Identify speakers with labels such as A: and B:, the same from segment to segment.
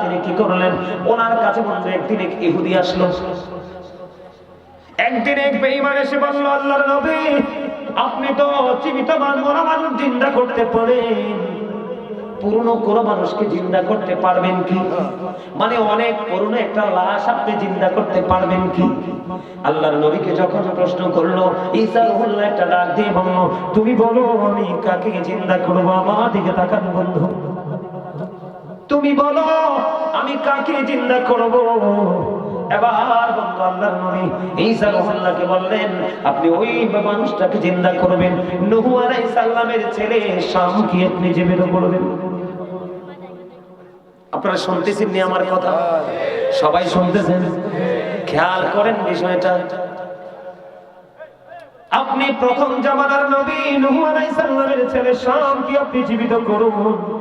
A: তিনি কি করলেন? ওনার কাছে একদিন এক ইহুদি আসলো। একদিন এক এসে নবী, আপনি তো জীবিত মান মানুষ জিন্দা করতে পারেন। পুরনো কোনো মানুষকে জিন্দা করতে পারবেন কি? মানে অনেক পুরনো একটা লাশ আপনি জিন্দা করতে পারবেন কি? আল্লাহর নবীকে যখন প্রশ্ন করল, ঈসা রুহুল্লাহ একটা ডাক দিয়ে বলল, তুমি বলো, আমি কাকে জিন্দা করব? আমার দিকে তাকান বন্ধু তুমি বলো, আমি কাকে জিন্দা করব? আপনারা শুনতেছেন আমার কথা? সবাই শুনতেছেন? খেয়াল করেন বিষয়টা। আপনি প্রথম জামানার নবী নূহ আলাইহিস সালামের ছেলে শামকে আপনি জীবিত করুন।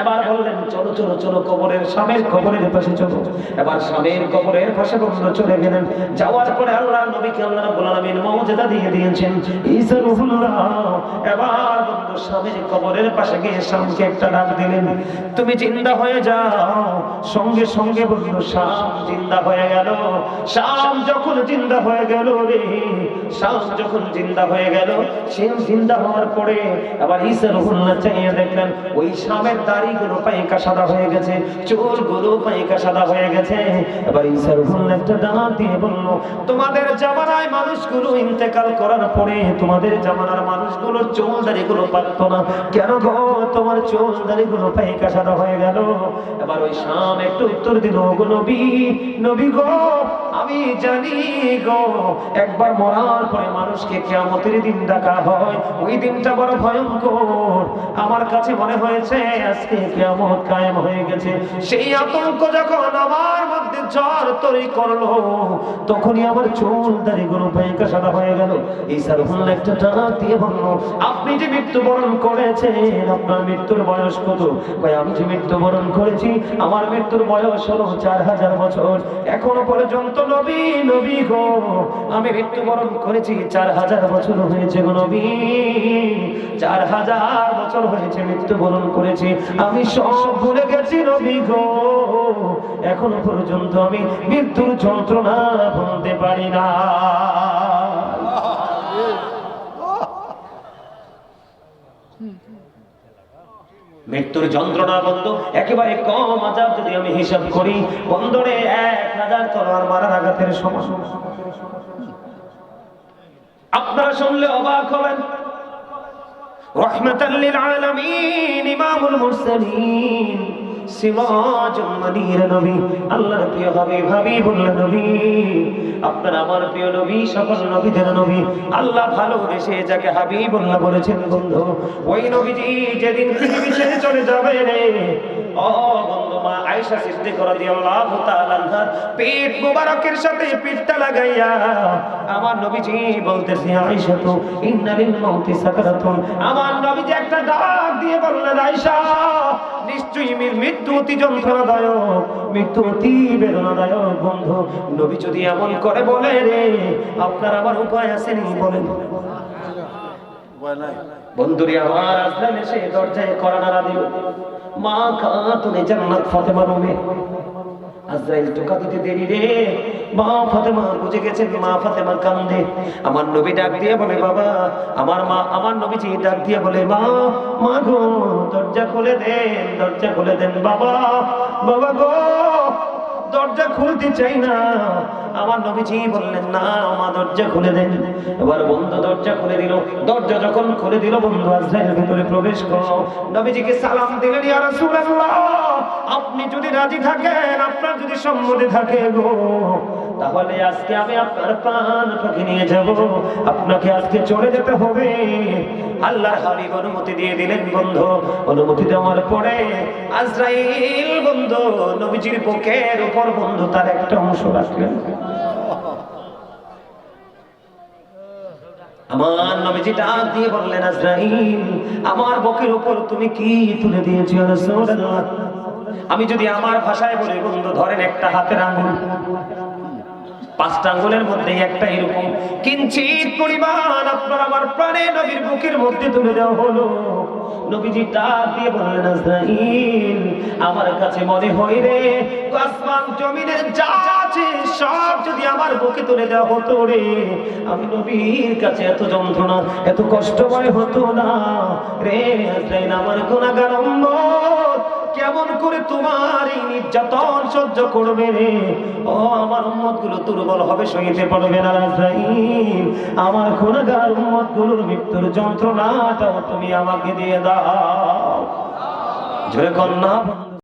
A: এবার বললেন, চলো চলো চলো, কবরের স্বামীর কবরের পাশে চলো। এবার স্বামীর কবরের পাশে বন্ধু চলে গেলেন। যাওয়ার পরে আল্লাহ নবীকে আল্লাহ রাব্বুল আলামিন মর্যাদা দিয়ে দিয়েছেন। ঈসা রূহুল্লাহ, এবার বন্ধু স্বামীর কবরের পাশে গিয়ে স্বামীকে একটা ডাক দিলেন, তুমি জিন্দা হয়ে যাও। সঙ্গে সঙ্গে বন্ধু শাম জিন্দা হয়ে গেল। শাম যখন জিন্দা হয়ে গেল রে শাম যখন জিন্দা হয়ে গেল সে জিন্দা হওয়ার পরে আবার ঈসা রূহুল্লাহ চাইয়া দেখলেন, ওই শামের দাড়িগুলো পাইকা সাদা হয়ে গেছে, চুলগুলো পাইকা সাদা হয়ে গেছে। এবার ঈসা রূহুল্লাহ একটা ডাক দিয়ে বলল, তোমাদের জামানায় মানুষগুলো ইন্তেকাল করার পরে তোমাদের জামানার মানুষগুলোর চুল দাড়িগুলো পারতো না। কেন গো, তোমার চুল দাড়িগুলো পাইকা সাদা হয়ে গেল? এবার ওই শাম একটু উত্তর দিল গো নবী নবী গো, আমি জানি গো, একবার মরার পরে মানুষকে কিয়ামতের দিন ডাকা হয়। ওই দিনটা বড় ভয়ঙ্কর। আমার কাছে মনে হয়েছে কিয়ামত কায়েম হয়ে গেছে। সেই আতঙ্ক যখন আমার মধ্যে জ্বর করল, তখনই আমার চুল দাড়িগুলো পাইকা সাদা হয়ে গেল। এই একটা ডাক দিয়ে আপনি যে মৃত্যুবরণ করেছেন, আপনার মৃত্যুর বয়স কত? ভাই, আমি যে মৃত্যুবরণ করেছি, আমার মৃত্যুর বয়স হলো চার হাজার বছর। এখনও পর্যন্ত নবী নবী গো, আমি মৃত্যুবরণ করেছি, চার হাজার বছর হয়েছে গো নবী। চার হাজার বছর হয়েছে, মৃত্যুবরণ করেছি। আমি সব ভুলে গেছি নবী গো। এখনও পর্যন্ত আমি মৃত্যুর যন্ত্রণা ভুলতে পারি না। মৃত্যুর যন্ত্রণা বন্ধ, একেবারে কম আজাব যদি আমি হিসাব করি বন্ধরে এক হাজার তলোয়ার মারার আঘাতের সমান আপনারা শুনলে অবাক হবেন রহমতাল্লিল আলামিন, ইমামুল মুরসালিন সিরাজুল মনির নবী, আল্লাহর প্রিয় হাবিব, হাবিবুল্লাহ নবী, আপনার আমার প্রিয় নবী, সকল নবীদের নবী, আল্লাহ ভালোবেসে যাকে হাবিবুল্লাহ বলেছেন বন্ধু, ওই নবীজি যেদিন পৃথিবী ছেড়ে চলে যাবে রে, ও মা আয়েশা সিদ্দিকা রাদিয়াল্লাহু তাআলা পেট মোবারকের সাথে পিঠটা লাগাইয়া, আমার নবীজি বলতেছে, আয়েশা তো ইন্নালিল সাকারাতুন। আমার নবীজি একটা ডাক দিয়ে বললেন, আয়েশা, নিশ্চয়ই মৃত্যু অতি যন্ত্রণাদায়ক, মৃত্যু অতি বেদনাদায়ক বন্ধু। নবী যদি এমন করে বলে রে, আপনার আমার উপায় আছে নি বলেন। বন্ধুরি, আমার আজলান এসে দরজায় করা নাড়া দিল। মা খাতুনে জান্নাত ফাতেমা রুমে আজরাইল টোকা দিতে দেরি রে। মা ফাতেমা বুঝে গেছেন, মা ফাতেমা কান্দে। আমার নবী ডাক দিয়ে বলে, বাবা, আমার মা, আমার নবীজি ডাক দিয়ে বলে, মা মা গো, দরজা খুলে দেন, দরজা খুলে দেন, বাবা বাবা গো। দরজা খুলতে চাই না। আমার নবীজি বললেন, না আমার দরজা খুলে দেন এবার বন্ধু দরজা খুলে দিল। দরজা যখন খুলে দিল, বন্ধু আজরাইল ভিতরে প্রবেশ করো নবীজিকে সালাম দিলেন, ইয়া রাসূলুল্লাহ, আপনি যদি রাজি থাকেন, আপনার যদি সম্মতি থাকে গো তাহলে আজকে আমি আপনার প্রাণ পাখি নিয়ে যাব। আপনাকে আজকে চলে যেতে হবে। আল্লাহর হাবিব অনুমতি দিয়ে দিলেন, বন্ধু। অনুমতি দেওয়ার পরে আজরাইল, বন্ধু, নবীজির বুকের উপর, বন্ধু, তার একটা অংশ রাখলেন। আমার নবীজি ডাক দিয়ে বললেন, আজরাইল, আমার বুকের উপর তুমি কি তুলে দিয়েছ আমি যদি আমার ভাষায় বলি, বন্ধু, ধরেন একটা হাতের আঙ্গুল পাঁচটা আঙ্গুলের মধ্যে একটা এরকম কিঞ্চিত পরিমাণ আপনার আমার প্রাণে নবীর বুকের মধ্যে তুলে দেওয়া হলো। নবীজি তা দিয়ে বললেন আমার কাছে মনে হয় রে, আসমান জমিনের যা আছে সব যদি আমার বুকে তুলে দেওয়া হতো রে, আমি নবীর কাছে এত যন্ত্রণা, এত কষ্টময় হতো না। রে আমার উম্মত, কেমন করে তোমার এই নির্যাতন সহ্য করবে রে? ও, আমার উম্মতগুলো দুর্বল হবে সহিতে পারবে না আজরাইল। আমার গুনাহগার উম্মতগুলোর মৃত্যুর যন্ত্রণাটাও তুমি আমাকে দিয়ে দাও। জোরে কন্যা